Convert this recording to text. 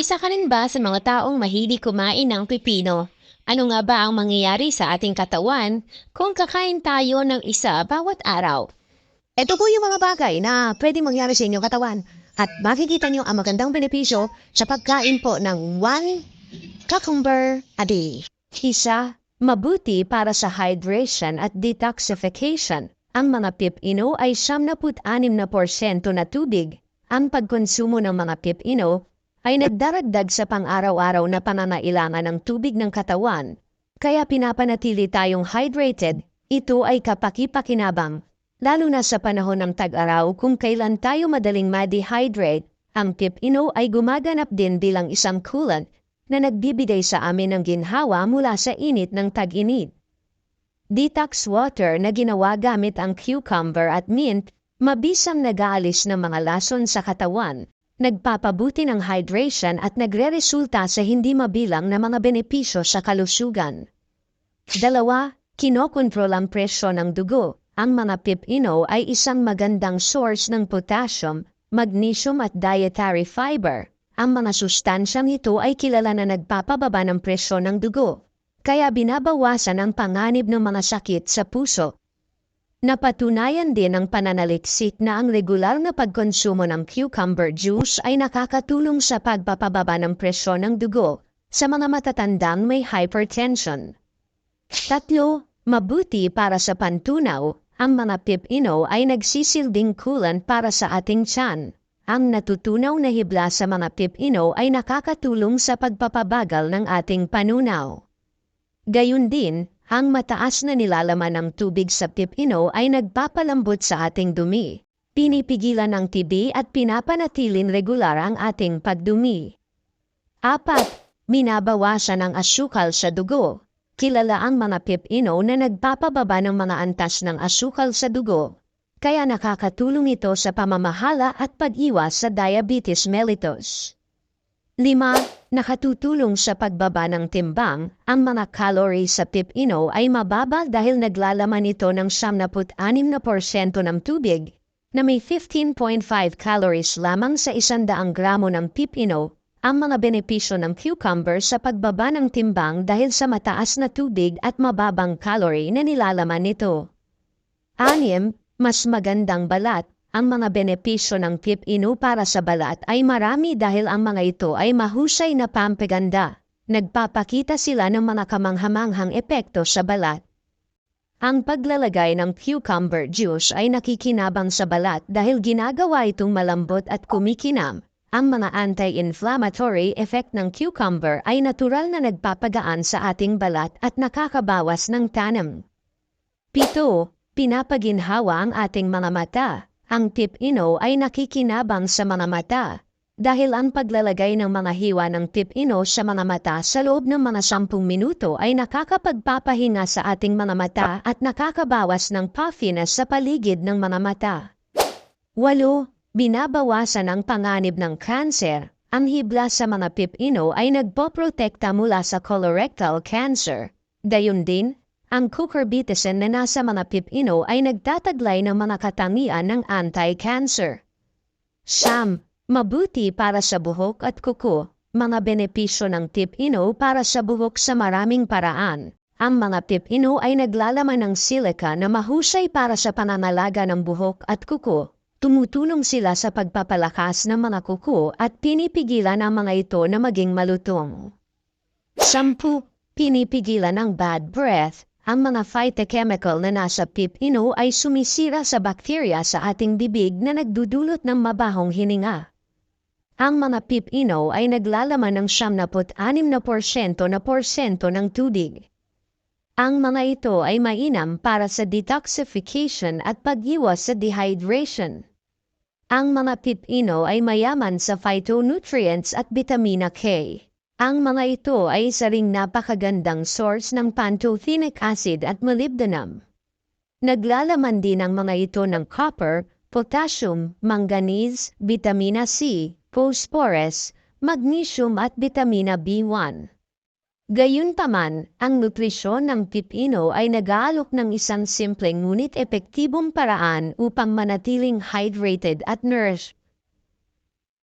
Isa ka rin ba sa mga taong mahilig kumain ng pipino? Ano nga ba ang mangyayari sa ating katawan kung kakain tayo ng isa bawat araw? Ito po yung mga bagay na pwede mangyari sa inyong katawan at makikita niyo ang magandang benepisyo sa pagkain po ng one cucumber a day. Isa, mabuti para sa hydration at detoxification. Ang mga pipino ay 76% na tubig. Ang pagkonsumo ng mga pipino ay nagdaragdag sa pang-araw-araw na pananailangan ng tubig ng katawan. Kaya pinapanatili tayong hydrated, ito ay kapaki-pakinabang lalo na sa panahon ng tag-araw kung kailan tayo madaling ma-dehydrate, ang pipino ay gumaganap din bilang isang coolant na nagbibigay sa amin ng ginhawa mula sa init ng tag-init. Detox water na ginawa gamit ang cucumber at mint, mabisang nag-aalis ng mga lason sa katawan, nagpapabuti ng hydration at nagre-resulta sa hindi mabilang na mga benepisyo sa kalusugan. Dalawa, kinokontrol ang presyo ng dugo. Ang mga pipino ay isang magandang source ng potassium, magnesium at dietary fiber. Ang mga sustansyang ito ay kilala na nagpapababa ng presyo ng dugo, kaya binabawasan ang panganib ng mga sakit sa puso. Napatunayan din ng pananaliksik na ang regular na pagkonsumo ng cucumber juice ay nakakatulong sa pagpapababa ng presyo ng dugo sa mga matatandang may hypertension. Tatlo, mabuti para sa pantunaw ang mga pipino ay nagsisilbing coolant para sa ating tiyan. Ang natutunaw na hibla sa mga pipino ay nakakatulong sa pagpapabagal ng ating panunaw. Gayun din, ang mataas na nilalaman ng tubig sa pipino ay nagpapalambot sa ating dumi. Pinipigilan ang TB at pinapanatiling regular ang ating pagdumi. Apat, minabawasan ang asukal sa dugo kilala ang mga pipino na nagpapababa ng mga antas ng asukal sa dugo, kaya nakakatulong ito sa pamamahala at pag-iwas sa diabetes mellitus. Lima, nakatutulong sa pagbaba ng timbang, ang mga calories sa pipino ay mababa dahil naglalaman ito ng 76% ng tubig, na may 15.5 calories lamang sa 100 gramo ng pipino ang mga benepisyo ng cucumber sa pagbaba ng timbang dahil sa mataas na tubig at mababang calorie na nilalaman nito. Anim, mas magandang balat. Ang mga benepisyo ng pipino para sa balat ay marami dahil ang mga ito ay mahusay na pampaganda. Nagpapakita sila ng mga kamanghamanghang epekto sa balat. Ang paglalagay ng cucumber juice ay nakikinabang sa balat dahil ginagawa itong malambot at kumikinam ang mga anti-inflammatory effect ng cucumber ay natural na nagpapagaan sa ating balat at nakakabawas ng tanam. Pito, pinapaginhawa ang ating mga mata. Ang pipino ay nakikinabang sa mga mata dahil ang paglalagay ng mga hiwa ng pipino sa mga mata sa loob ng mga sampung minuto ay nakakapagpapahinga sa ating mga mata at nakakabawas ng puffiness sa paligid ng mga mata. Walo, Binabawasan ang panganib ng kanser. Ang hibla sa mga pipino ay nagpoprotekta mula sa colorectal cancer. Gayun din, ang cucurbitacin na nasa mga pipino ay nagtataglay ng mga katangian ng anti-cancer. Siyam, mabuti para sa buhok at kuko. Mga benepisyo ng pipino para sa buhok sa maraming paraan. Ang mga pipino ay naglalaman ng silica na mahusay para sa pananalaga ng buhok at kuko. Tumutulong sila sa pagpapalakas ng mga kuko at pinipigilan ang mga ito na maging malutong. Sampu, pinipigilan ang bad breath. Ang mga phytochemical na nasa pipino ay sumisira sa bakterya sa ating bibig na nagdudulot ng mabahong hininga. Ang mga pipino ay naglalaman ng 76% na porsyento ng tubig. Ang mga ito ay mainam para sa detoxification at pag-iwas sa dehydration. Ang mga pipino ay mayaman sa phytonutrients at vitamina K. Ang mga ito ay isa ring napakagandang source ng pantothenic acid at molybdenum. Naglalaman din ang mga ito ng copper, potassium, manganese, vitamina C, phosphorus, magnesium at vitamina B1. Gayunpaman, ang nutrisyon ng pipino ay nag-aalok ng isang simpleng ngunit epektibong paraan upang manatiling hydrated at nourished.